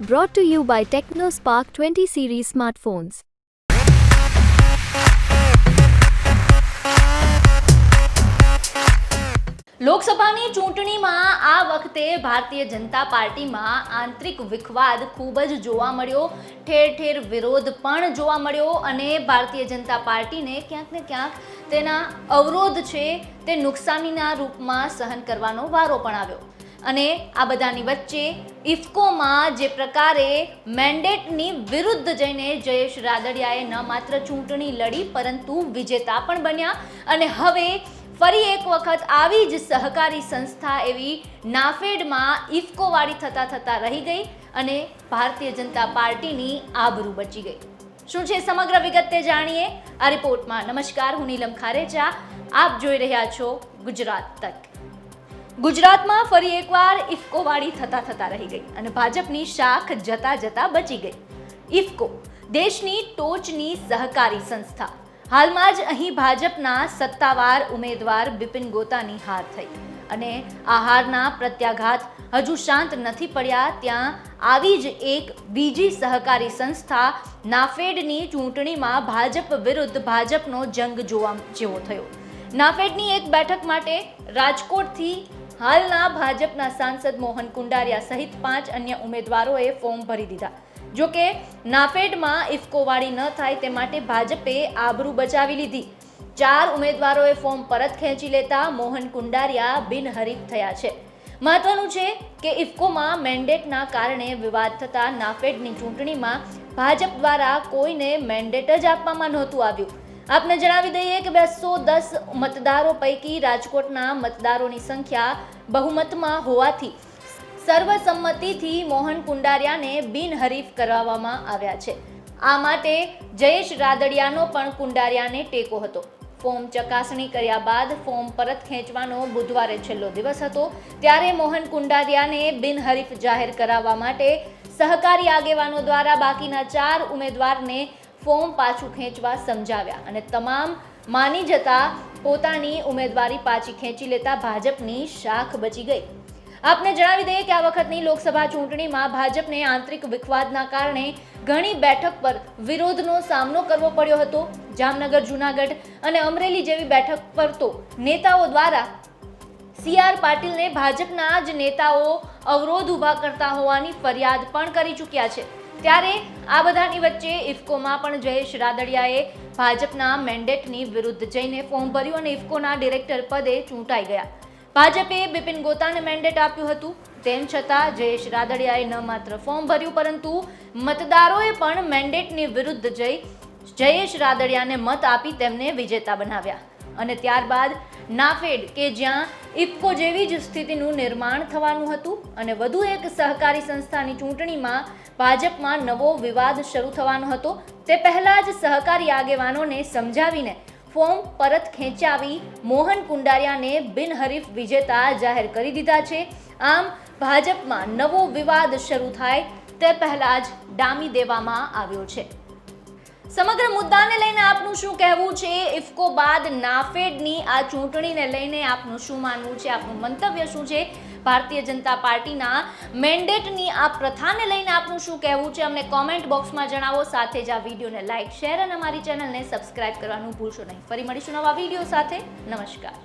Brought to you by TechnoSpark 20 series smartphones. લોકસભાની ચૂંટણીમાં આ વખતે ભારતીય જનતા પાર્ટીમાં આંતરિક વિખવાદ ખૂબ જ જોવા મળ્યો ઠેર ઠેર વિરોધ પણ જોવા મળ્યો અને ભારતીય જનતા પાર્ટીને ક્યાંક ને ક્યાંક તેના અવરોધ છે તે નુકસાનીના રૂપમાં સહન કરવાનો વારો પણ આવ્યો અને આ બધાની વચ્ચે ઇફકોમાં જે પ્રકારે મેન્ડેટની વિરુદ્ધ જઈને જયેશ રાદડિયાએ ન માત્ર ચૂંટણી લડી, પરંતુ વિજેતા પણ બન્યા. અને હવે ફરી એક વખત આવી જ સહકારી સંસ્થા એવી નાફેડમાં ઇફકોવાળી થતા થતા રહી ગઈ અને ભારતીય જનતા પાર્ટીની આબરૂ બચી ગઈ. શું છે સમગ્ર વિગત તે જાણીએ? આ રિપોર્ટમાં નમસ્કાર, હું નીલમ ખારેચા. આપ જોઈ રહ્યા છો ગુજરાત તક. ગુજરાતમાં ફરી એકવાર ઇફકોવાળી થતા થતા રહી ગઈ અને ભાજપની શાખ જતા જતા બચી ગઈ. ઇફકો, દેશની ટોચની સહકારી સંસ્થા. હાલમાં જ અહીં ભાજપના સત્તાવાર ઉમેદવાર બિપિન ગોતાની હાર થઈ અને આ હારના પ્રત્યાઘાત હજુ શાંત નથી પડ્યા, ત્યાં આવી જ એક બીજી સહકારી સંસ્થા નાફેડની ચૂંટણીમાં ભાજપ વિરુદ્ધ ભાજપનો જંગ જોવા જેવો થયો. નાફેડની એક બેઠક માટે રાજકોટથી હાલના ભાજપના સાંસદ મોહન કુંડારિયા સહિત પાંચ અન્ય ઉમેદવારોએ ફોર્મ ભરી દીધા. જો કે નાફેડમાં ઇફકોવાળી ન થાય તે માટે ભાજપે આબરૂ બચાવી લીધી. ચાર ઉમેદવારોએ ફોર્મ પરત ખેંચી લેતા મોહન કુંડારિયા બિનહરીફ થયા છે. મહત્વનું છે કે ઇફકોમાં મેન્ડેટના કારણે વિવાદ થતા નાફેડની ચૂંટણીમાં ભાજપ દ્વારા કોઈને મેન્ડેટ જ આપવામાં નહોતું આવ્યું. આપને જણાવી દઈએ કે બેસો દસ મતદારો પૈકી રાજકોટના મતદારોની સંખ્યા બહુમતમાં હોવાથી સર્વસંમતિથી મોહન કુંડારિયાને બિનહરીફ કરાવવામાં આવ્યા છે. આ માટે જયેશ રાદડિયાનો પણ કુંડારિયાને ટેકો હતો. ફોર્મ ચકાસણી કર્યા બાદ ફોર્મ પરત ખેંચવાનો બુધવારે છેલ્લો દિવસ હતો. ત્યારે મોહન કુંડારિયાને બિનહરીફ જાહેર કરાવવા માટે સહકારી આગેવાનો દ્વારા બાકીના ચાર ઉમેદવારને ફોર્મ પાછું ખેંચવા સમજાવ્યા અને તમામ માની જતા પોતાની ઉમેદવારી પાછી ખેંચી લેતા ભાજપની શાખ બચી ગઈ. આપને જણાવી દઈએ કે આ વખતની લોકસભા ચૂંટણીમાં ભાજપને આંતરિક વિખવાદના કારણે ઘણી બેઠક પર વિરોધનો સામનો કરવો પડ્યો હતો. જામનગર, જૂનાગઢ અને અમરેલી જેવી બેઠક પર તો નેતાઓ દ્વારા સી આર પાટીલને ભાજપના જ નેતાઓ અવરોધ ઊભા કરતા હોવાની ફરિયાદ પણ કરી ચૂક્યા છે. ત્યારે આ બધાની વચ્ચે ઇફકોમાં પણ જયેશ રાદડિયાએ ભાજપના મેન્ડેટની વિરુદ્ધ જઈને ફોર્મ ભર્યું અને ઇફકોના ડિરેક્ટર પદે ચૂંટાઈ ગયા. ભાજપે બિપિન ગોતાને મેન્ડેટ આપ્યું હતું. તેમ છતાં જયેશ રાદડિયાએ ન માત્ર ફોર્મ ભર્યું, પરંતુ મતદારોએ પણ મેન્ડેટની વિરુદ્ધ જઈ જયેશ રાદડિયાને મત આપી તેમને વિજેતા બનાવ્યા. અને ત્યારબાદ નાફેડ, કે જ્યાં ઇફકો જેવી જ સ્થિતિનું નિર્માણ થવાનું હતું અને વધુ એક સહકારી સંસ્થાની ચૂંટણીમાં ભાજપમાં નવો વિવાદ શરૂ થવાનો હતો. તે પહેલાં જ સહકારી આગેવાનોને સમજાવીને ફોર્મ પરત ખેંચાવી મોહન કુંડારિયાને બિનહરીફ વિજેતા જાહેર કરી દીધા છે. આમ ભાજપમાં નવો વિવાદ શરૂ થાય તે પહેલાં જ ડામી દેવામાં આવ્યો છે. સમગ્ર મુદ્દાને લઈને આપનું શું કહેવું છે? ઇફકો બાદ નાફેડની આ ચૂંટણીને લઈને આપનું શું માનવું છે? આપનું મંતવ્ય શું છે? ભારતીય જનતા પાર્ટીના મેન્ડેટની આ પ્રથાને લઈને આપનું શું કહેવું છે? અમને કોમેન્ટ બોક્સમાં જણાવો, સાથે જ આ વિડીયોને લાઇક શેર અને અમારી ચેનલને સબસ્ક્રાઇબ કરવાનું ભૂલશો નહીં. ફરી મળીશું નવા વીડિયો સાથે. નમસ્કાર.